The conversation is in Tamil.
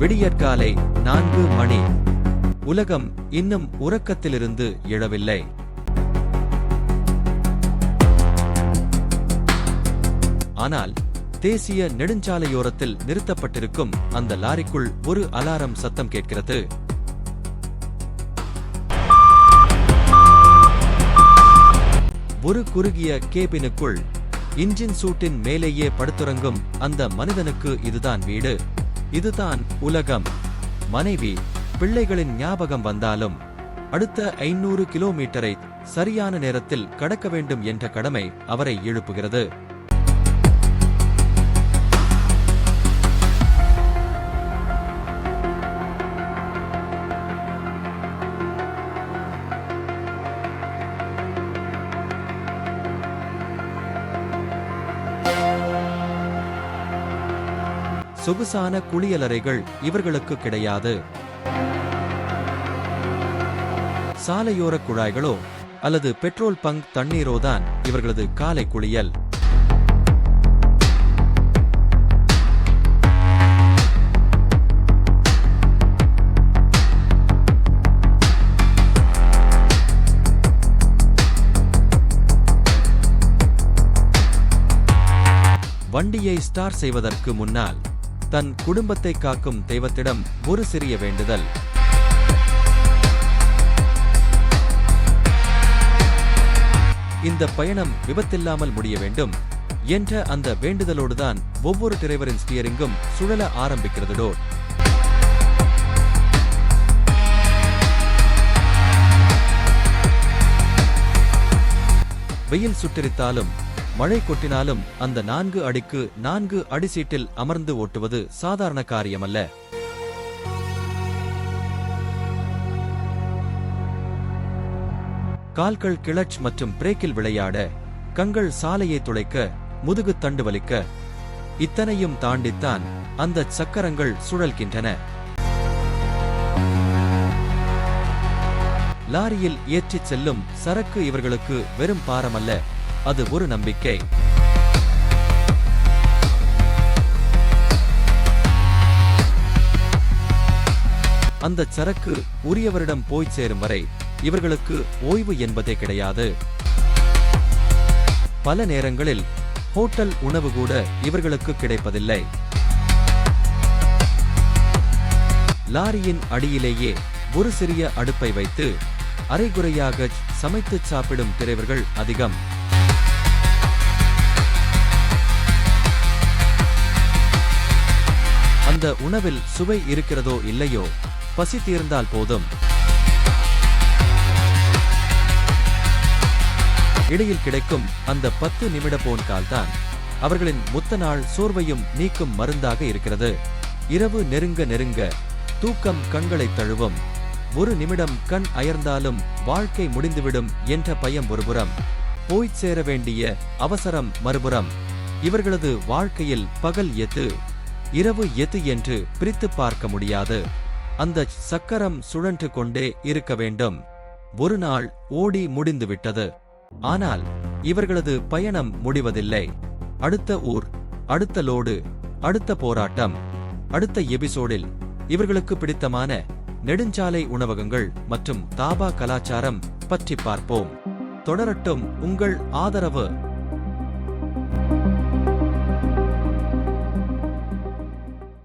விடியற்காலை நான்கு மணி. உலகம் இன்னும் உறக்கத்திலிருந்து எழவில்லை. ஆனால் தேசிய நெடுஞ்சாலையோரத்தில் நிறுத்தப்பட்டிருக்கும் அந்த லாரிக்குள் ஒரு அலாரம் சத்தம் கேட்கிறது. ஒரு குறுகிய கேபினுக்குள் இன்ஜின் சூட்டின் மேலேயே படுத்துறங்கும் அந்த மனிதனுக்கு இதுதான் வீடு. இதுதான் உலகம். மனைவி பிள்ளைகளின் ஞாபகம் வந்தாலும் அடுத்த ஐநூறு கிலோமீட்டரை சரியான நேரத்தில் கடக்க வேண்டும் என்ற கடமை அவரை எழுப்புகிறது. சொகுசான குளியலறைகள் இவர்களுக்கு கிடையாது. சாலையோர குழாய்களோ அல்லது பெட்ரோல் பங்க் தண்ணீரோதான் இவர்களது காலை குளியல். வண்டியை ஸ்டார் செய்வதற்கு முன்னால் தன் குடும்பத்தை காக்கும் தெய்வத்திடம் ஒரு சிறிய வேண்டுதல். இந்த பயணம் விபத்தில்லாமல் முடிய வேண்டும் என்ற அந்த வேண்டுதலோடுதான் ஒவ்வொரு டிரைவரின் ஸ்டியரிங்கும் சுழல ஆரம்பிக்கிறது டோர் வெயில் சுட்டரித்தாலும் மழை கொட்டினாலும் அந்த நான்கு அடிக்கு நான்கு அடி சீட்டில் அமர்ந்து ஓட்டுவது சாதாரண காரியமல்ல. கால்கள் கிளச் மற்றும் பிரேக்கில் விளையாட கண்கள் சாலையை துளைக்க முதுகு தண்டு வலிக்க இத்தனையும் தாண்டித்தான் அந்த சக்கரங்கள் சுழல்கின்றன. லாரியில் ஏற்றிச் செல்லும் சரக்கு இவர்களுக்கு வெறும் பாரமல்ல. அது ஒரு நம்பிக்கை. அந்த சரக்கு உரியவரிடம் போய் சேரும் வரை இவர்களுக்கு ஓய்வு என்பதே கிடையாது. பல நேரங்களில் ஹோட்டல் உணவு கூட இவர்களுக்கு கிடைப்பதில்லை. லாரியின் அடியிலேயே ஒரு சிறிய அடுப்பை வைத்து அரைகுறையாக சமைத்து சாப்பிடும் டிரைவர்கள் அதிகம். அந்த உணவில் சுவை இருக்கிறதோ இல்லையோ? பசி தீர்ந்தால் போதும். இடையில் கிடைக்கும் அந்த பத்து நிமிட போன் கால் தான் அவர்களின் முத்த நாள் சோர்வையும் நீக்கும் மருந்தாக இருக்கிறது. இரவு நெருங்க நெருங்க தூக்கம் கண்களை தழுவும். ஒரு நிமிடம் கண் அயர்ந்தாலும் வாழ்க்கை முடிந்துவிடும் என்ற பயம் ஒருபுறம் போய்ச் சேர வேண்டிய அவசரம் மறுபுறம். இவர்களது வாழ்க்கையில் பகல் எது இரவு எது என்று பிரித்து பார்க்க முடியாது. அந்த சக்கரம் சுழன்று கொண்டே இருக்க வேண்டும். ஒரு நாள் ஓடி முடிந்துவிட்டது. ஆனால் இவர்களது பயணம் முடிவதில்லை. அடுத்த ஊர் அடுத்த லோடு அடுத்த போராட்டம். அடுத்த எபிசோடில் இவர்களுக்கு பிடித்தமான நெடுஞ்சாலை உணவகங்கள் மற்றும் தாபா கலாச்சாரம் பற்றி பார்ப்போம். தொடரட்டும் உங்கள் ஆதரவு.